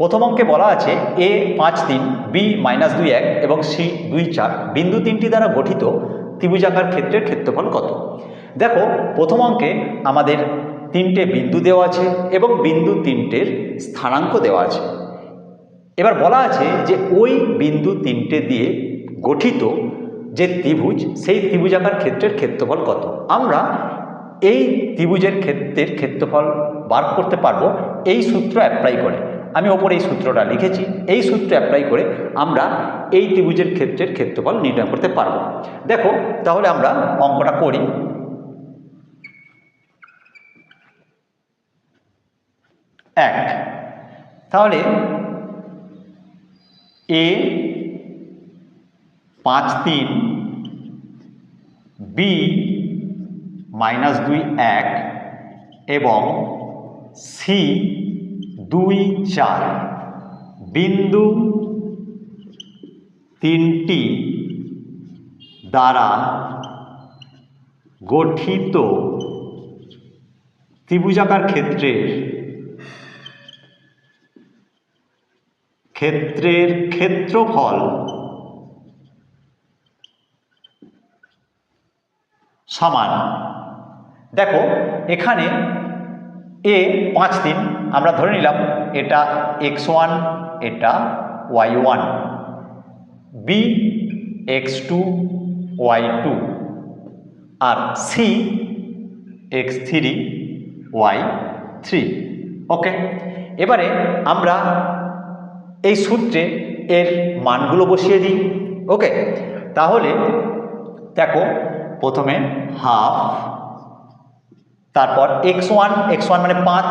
প্রথম অঙ্কে বলা আছে এ পাঁচ তিন, বি মাইনাস দুই এক এবং সি দুই চার। বিন্দু তিনটি দ্বারা গঠিত ত্রিভুজাকার ক্ষেত্রের ক্ষেত্রফল কত? দেখো, প্রথম অঙ্কে আমাদের তিনটে বিন্দু দেওয়া আছে এবং বিন্দু তিনটের স্থানাঙ্ক দেওয়া আছে। এবার বলা আছে যে ওই বিন্দু তিনটে দিয়ে গঠিত যে ত্রিভুজ, সেই ত্রিভুজাকার ক্ষেত্রের ক্ষেত্রফল কত? আমরা এই ত্রিভুজের ক্ষেত্রের ক্ষেত্রফল বার করতে পারব। এই সূত্র অ্যাপ্লাই করে। আমি ওপরে এই সূত্রটা লিখেছি, এই সূত্র অ্যাপ্লাই করে আমরা এই ত্রিভুজের ক্ষেত্রের ক্ষেত্রফল নির্ণয় করতে পারব। দেখো, তাহলে আমরা অঙ্কটা করি। এক। তাহলে এ পাঁচ তিন, বি মাইনাস দুই এক, এবং সি দুই চার। বিন্দু তিনটি দ্বারা গঠিত ত্রিভুজাকার ক্ষেত্রের ক্ষেত্রের ক্ষেত্রফল সমান। দেখো, এখানে এ পাঁচ দিন আমরা ধরে নিলাম এটা এক্স ওয়ান এটা y one B x two y two আর C x three y three okay এবারে আমরা এই সূত্রে এর মানগুলো বসিয়ে দিই ওকে তাহলে দেখো, প্রথমে হাফ তারপর এক্স ওয়ান এক্স ওয়ান মানে পাঁচ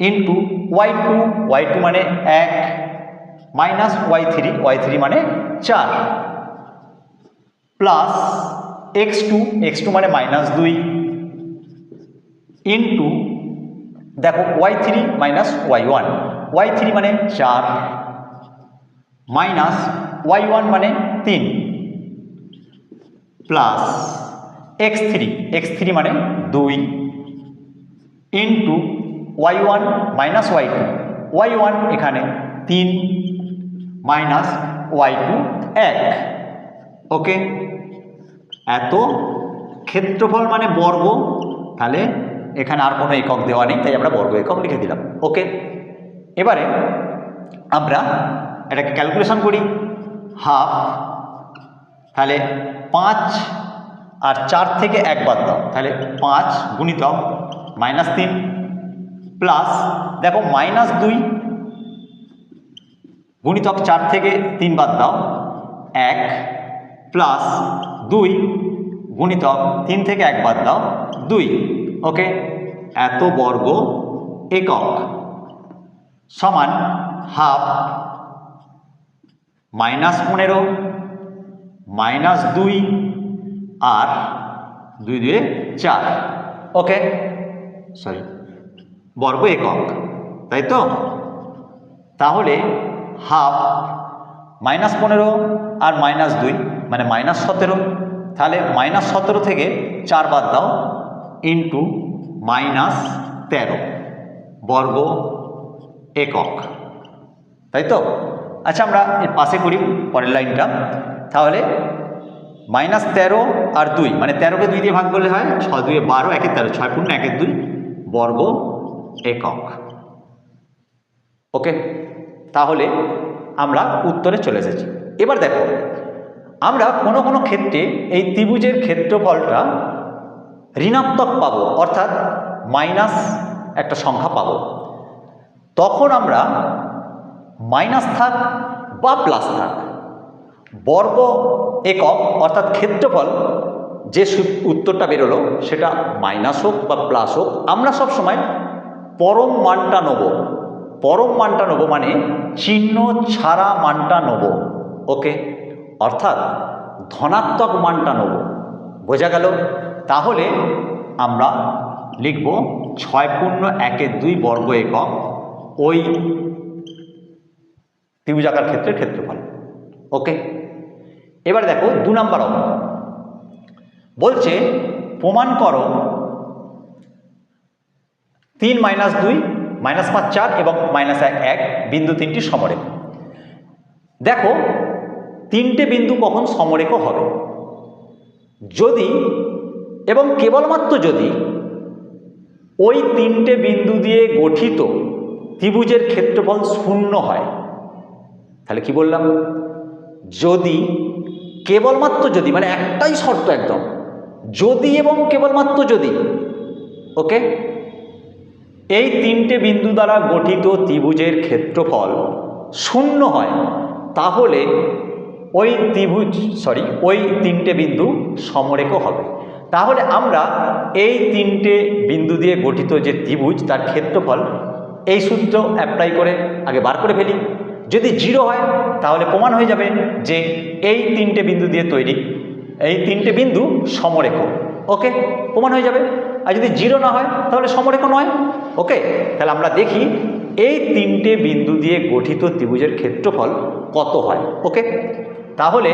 into y two y two মানে এক minus y three y three মানে চার plus x two x two মানে মাইনাস দুই ইন্টু দেখো y three minus y one y three মানে চার মাইনাস ওয়াই ওয়ান মানে তিন plus x three x three মানে দুই into y one minus y two y one এখানে তিন মাইনাস ওয়াই টু এক। ওকে এত ক্ষেত্রফল মানে বর্গ। তাহলে এখানে আর কোনো একক দেওয়া নেই, তাই আমরা বর্গ একক লিখে দিলাম। ওকে এবারে আমরা এটাকে ক্যালকুলেশন করি। হাফ তাহলে পাঁচ আর চার থেকে এক বাদ দাও। তাহলে পাঁচ গুণিতক মাইনাস তিন। প্লাস, দেখো মাইনাস দুই গুণিতক চার থেকে তিন বাদ দাও, এক প্লাস দুই গুণিতক তিন থেকে এক বাদ দাও, দুই। ওকে? এত বর্গ একক সমান হাফ মাইনাস পনেরো, মাইনাস দুই, আর দুই দুয়ে চার। ওকে? সরি। বর্গ একক, তাই তো? তাহলে হাফ মাইনাস পনেরো আর মাইনাস দুই মানে মাইনাস সতেরো। তাহলে মাইনাস সতেরো থেকে চার বাদ দাও ইন্টু মাইনাস তেরো, বর্গ একক। তাই তো? আচ্ছা আমরা এর পাশে করি পরের লাইনটা। তাহলে মাইনাস তেরো আর দুই মানে তেরোকে দুই দিয়ে ভাগ করলে হয় ছ দুয়ে বারো একের তেরো, ছয় পূর্ণ একের দুই, বর্গ একক। ওকে? তাহলে আমরা উত্তরে চলে এসেছি এবার দেখো, আমরা কোনো কোনো ক্ষেত্রে এই ত্রিভুজের ক্ষেত্রফলটা ঋণাত্মক পাবো, অর্থাৎ মাইনাস একটা সংখ্যা পাবো। তখন আমরা মাইনাস থাক বা প্লাস থাক, বর্গ একক, অর্থাৎ ক্ষেত্রফল, যে উত্তরটা বেরোলো সেটা মাইনাস হোক বা প্লাস হোক, আমরা সব সময় পরম মানটা নেব। পরম মানটা নেব মানে চিহ্ন ছাড়া মানটা নেব। ওকে? অর্থাৎ ধনাত্মক মানটা নেব। বোঝা গেল? তাহলে আমরা লিখব ছয় পূর্ণ একের দুই বর্গ একক ওই ত্রিভুজাকার ক্ষেত্রের ক্ষেত্রফল। ওকে? এবার দেখো দু নম্বর বলছে, প্রমাণ করো তিন মাইনাস দুই, মাইনাস পাঁচ চার এবং মাইনাস এক এক, বিন্দু তিনটি সমরেখ। দেখো, তিনটে বিন্দু কখন সমরেখ হবে? যদি, এবং কেবলমাত্র যদি, ওই তিনটে বিন্দু দিয়ে গঠিত ত্রিভুজের ক্ষেত্রফল শূন্য হয়, তাহলে কি বললাম? যদি, কেবলমাত্র যদি মানে একটাই শর্ত একদম, যদি এবং কেবলমাত্র যদি, ওকে? এই তিনটে বিন্দু দ্বারা গঠিত ত্রিভুজের ক্ষেত্রফল শূন্য হয়, তাহলে ওই ত্রিভুজ সরি ওই তিনটে বিন্দু সমরেখ হবে। তাহলে আমরা এই তিনটে বিন্দু দিয়ে গঠিত যে ত্রিভুজ, তার ক্ষেত্রফল এই সূত্র অ্যাপ্লাই করে আগে বার করে ফেলি। যদি জিরো হয়, তাহলে প্রমাণ হয়ে যাবে যে এই তিনটে বিন্দু দিয়ে তৈরি, এই তিনটে বিন্দু সমরেখ। ওকে? প্রমাণ হয়ে যাবে? আর যদি জিরো না হয়, তাহলে সমরেখ নয়। ওকে তাহলে আমরা দেখি এই তিনটে বিন্দু দিয়ে গঠিত ত্রিভুজের ক্ষেত্রফল কত হয়? ওকে তাহলে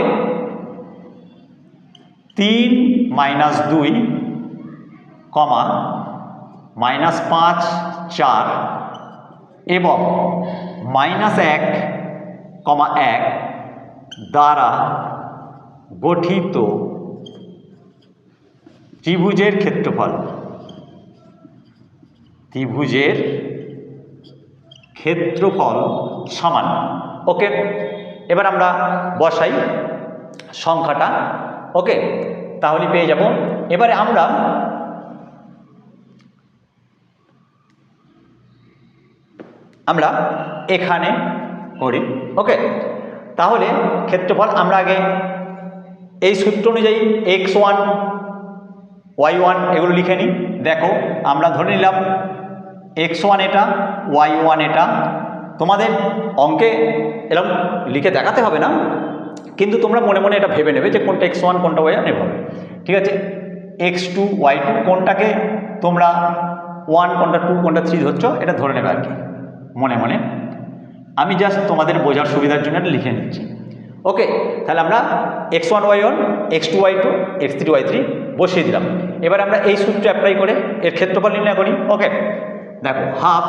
তিন মাইনাস দুই কমা মাইনাস পাঁচ চার এবং মাইনাস এক কমা এক দ্বারা গঠিত ত্রিভুজের ক্ষেত্রফল। ত্রিভুজের ক্ষেত্রফল সমান। ওকে, এবার আমরা বসাই সংখ্যাটা। ওকে, তাহলে পেয়ে যাব। এবারে আমরা আমরা এখানে করি। ওকে, তাহলে ক্ষেত্রফল আমরা আগে এই সূত্র অনুযায়ী এক্স ওয়ান ওয়াই ওয়ান এগুলো লিখে নিই। দেখো, আমরা ধরে নিলাম এক্স ওয়ান এটা ওয়াই ওয়ান এটা, তোমাদের অঙ্কে এরকম লিখে দেখাতে হবে না, কিন্তু তোমরা মনে মনে এটা ভেবে নেবে যে কোনটা এক্স ওয়ান কোনটা ওয়াই ওয়ান এভাবে। ঠিক আছে? এক্স টু ওয়াই টু কোনটাকে তোমরা ওয়ান কোনটা টু কোনটা থ্রি ধরছো, এটা ধরে নেবে আর কি, মনে মনে। আমি জাস্ট তোমাদের বোঝার সুবিধার জন্য এটা লিখে নিচ্ছি। ওকে তাহলে আমরা x one y one x two y two x three y three বসিয়ে দিলাম। এবার আমরা এই সূত্র অ্যাপ্লাই করে এর ক্ষেত্রফল নির্ণয় করি। ওকে দেখো হাফ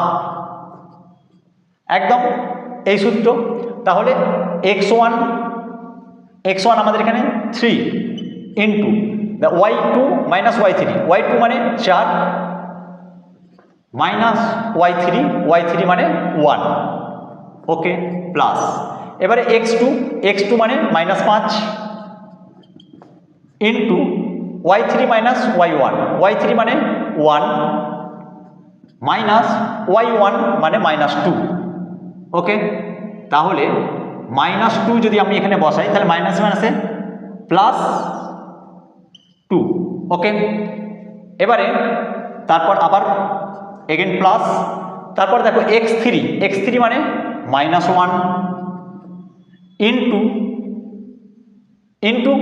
একদম এই সূত্র। তাহলে এক্স ওয়ান এক্স ওয়ান আমাদের এখানে three in into y two minus y three y two মানে চার minus y three y three মানে ওয়ান ওকে প্লাস এবারে এক্স টু এক্স টু মানে মাইনাস পাঁচ into y three minus y one y three মানে one minus Y one মানে minus two. Okay? তাহলে minus two যদি আমি এখানে বসাই, তাহলে মাইনাস মাইনাসে প্লাস টু। ওকে? এবারে তারপর আবার এগেন প্লাস তারপর দেখো এক্স থ্রি এক্স থ্রি মানে minus one into into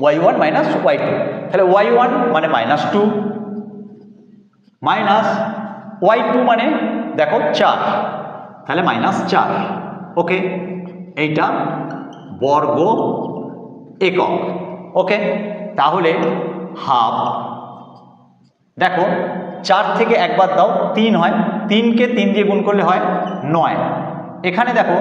y one minus y two তাহলে ওয়াই ওয়ান মানে minus two minus y two মানে দেখো চার। তাহলে মাইনাস চার। ওকে, এইটা বর্গ একক। ওকে, তাহলে হাফ। দেখো, চার থেকে একবার দাও, তিন হয়। তিনকে তিন দিয়ে গুণ করলে হয় নয়। এখানে দেখো,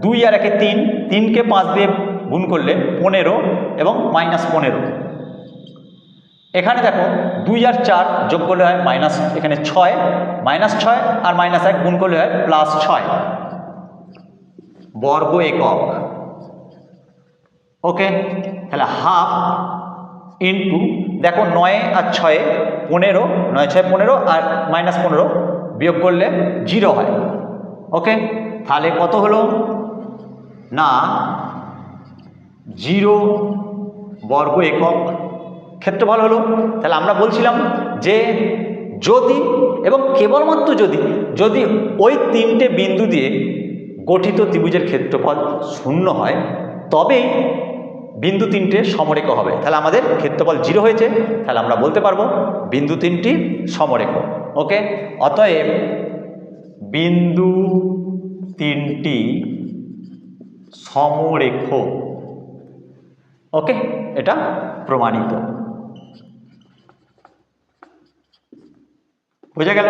দুই আর একে তিন, তিনকে পাঁচ দিয়ে গুণ করলে পনেরো এবং মাইনাস পনেরো। এখানে দেখো দুই আর চার যোগ করলে হয় মাইনাস এখানে ছয় মাইনাস ছয় আর মাইনাস এক গুণ করলে হয় প্লাস ছয়। বর্গ একক। ওকে তাহলে হাফ ইন্টু দেখো নয় আর ছয়ে পনেরো, নয় ছয় পনেরো আর মাইনাস পনেরো বিয়োগ করলে জিরো হয়। ওকে তাহলে কত হলো? না জিরো বর্গ একক ক্ষেত্রফল হলো। তাহলে আমরা বলছিলাম যে যদি এবং কেবলমাত্র যদি যদি ওই তিনটে বিন্দু দিয়ে গঠিত ত্রিভুজের ক্ষেত্রফল শূন্য হয়, তবেই বিন্দু তিনটে সমরেখ হবে। তাহলে আমাদের ক্ষেত্রফল জিরো হয়েছে। তাহলে আমরা বলতে পারব বিন্দু তিনটি সমরেখ, ওকে? অতএব বিন্দু তিনটি সমরেখ, ওকে? এটা প্রমাণিত। বোঝা গেল